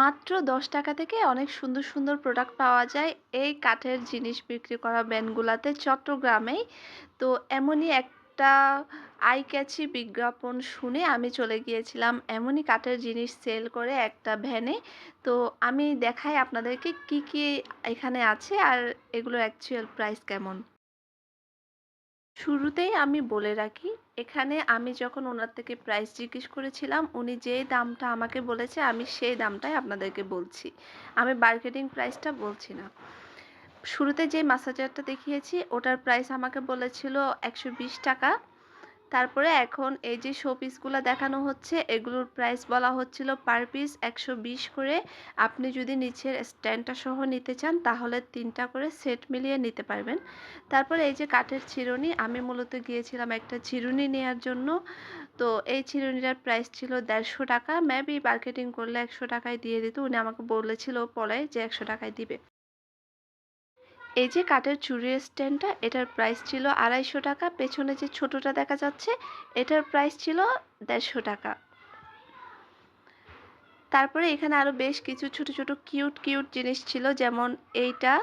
মাত্র দশ টাকা থেকে অনেক সুন্দর সুন্দর প্রোডাক্ট পাওয়া যায়। এই কাঠের জিনিস বিক্রি করা ভ্যানগুলাতে চট্টগ্রামেই। তো এমনই একটা আই ক্যাচি বিজ্ঞাপন শুনে আমি চলে গিয়েছিলাম। এমনই কাঠের জিনিস সেল করে একটা ভ্যানে। তো আমি দেখাই আপনাদেরকে কি কি এখানে আছে আর এগুলোর অ্যাকচুয়াল প্রাইস কেমন। শুরুতেই আমি বলে রাখি, এখানে আমি যখন ওনার থেকে প্রাইস জিজ্ঞেস করেছিলাম, উনি যে দামটা আমাকে বলেছে, আমি সেই দামটাই আপনাদেরকে বলছি। আমি মার্কেটিং প্রাইসটা বলছি না। শুরুতে যে মাসাজারটা দেখিয়েছি, ওটার প্রাইস আমাকে বলেছিল একশো বিশ টাকা। তারপরে এখন এই যে শো পিসগুলো দেখানো হচ্ছে, এগুলোর প্রাইস বলা হচ্ছিল পার পিস একশো বিশ করে। আপনি যদি নিচের স্ট্যান্ডটা সহ নিতে চান, তাহলে তিনটা করে সেট মিলিয়ে নিতে পারবেন। তারপরে এই যে কাঠের চিরুনি আমি মূলত গিয়েছিলাম একটা চিরুনি নেওয়ার জন্য। তো এই চিরুনিটার প্রাইস ছিল দেড়শো টাকা। মেবি মার্কেটিং করলে একশো টাকায় দিয়ে দিত। উনি আমাকে বলেছিল পরে যে একশো টাকায় দিবে। এই যে কাঠের চুরির স্ট্যান্ডটা, এটার প্রাইস ছিল আড়াইশো টাকা, পেছনে যে ছোটটা দেখা যাচ্ছে, এটার প্রাইস ছিল দেড়শো টাকা। তারপরে এখানে আরও বেশ কিছু ছোট ছোট কিউট কিউট জিনিস ছিল, যেমন এইটা।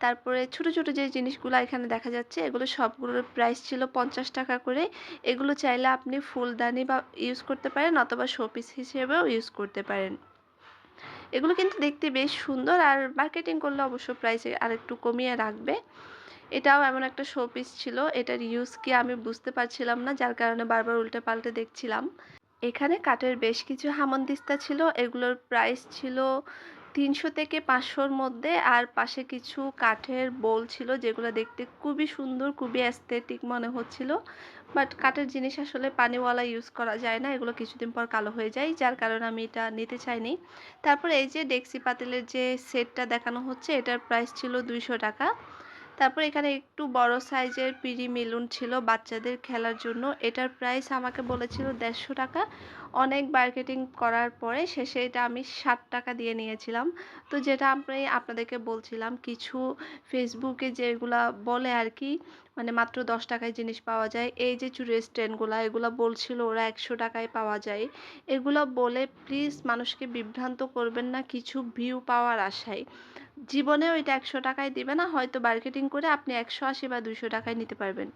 তারপরে ছোট ছোট যে জিনিসগুলো এখানে দেখা যাচ্ছে, এগুলো সবগুলোর প্রাইস ছিল পঞ্চাশ টাকা করে। এগুলো চাইলে আপনি ফুলদানি বা ইউজ করতে পারেন, অথবা শোপিস হিসেবেও ইউজ করতে পারেন। এগুলো কিন্তু দেখতে বেশ সুন্দর আর মার্কেটিং করলে অবশ্য প্রাইস আর একটু কমিয়ে রাখবে। এটাও এমন একটা শো পিস ছিল, এটার ইউজ কি আমি বুঝতে পারছিলাম না, যার কারণে বারবার উল্টে পাল্টে দেখছিলাম। এখানে কাঠের বেশ কিছু হামন দিস্তা ছিল, এগুলোর প্রাইস ছিল তিনশো থেকে পাঁচশোর মধ্যে আর পাশে কিছু কাঠের বোল ছিল যেগুলো দেখতে খুবই সুন্দর, খুবই অ্যাস্থেটিক মনে হচ্ছিল। বাট কাঠের জিনিস আসলে পানিওয়ালা ইউজ করা যায় না, এগুলো কিছুদিন পর কালো হয়ে যায়, যার কারণে আমি এটা নিতে চাইনি। তারপর এই যে ডেক্সি পাতিলের যে সেটটা দেখানো হচ্ছে, এটার প্রাইস ছিল দুইশো টাকা। তারপর এখানে একটু বড় সাইজের পিরি মিলুন ছিল বাচ্চাদের খেলার জন্য। এটার প্রাইস আমাকে বলেছিল দেড়শো টাকা। অনেক মার্কেটিং করার পরে শেষে এটা আমি ষাট টাকা দিয়ে নিয়েছিলাম। তো যেটা আমি আপনাদেরকে বলছিলাম, কিছু ফেসবুকে যেগুলা বলে আর কি মানে মাত্র দশ টাকায় জিনিস পাওয়া যায়। এই যে চুরের স্ট্যান্ডগুলো, এগুলো বলছিল ওরা একশো টাকায় পাওয়া যায়। এগুলো বলে প্লিজ মানুষকে বিভ্রান্ত করবেন না, কিছু ভিউ পাওয়ার আশায়। জীবনেও এটা একশো টাকায় দেবে না, হয়তো মার্কেটিং করে আপনি একশো আশি বা দুশো টাকায় নিতে পারবেন।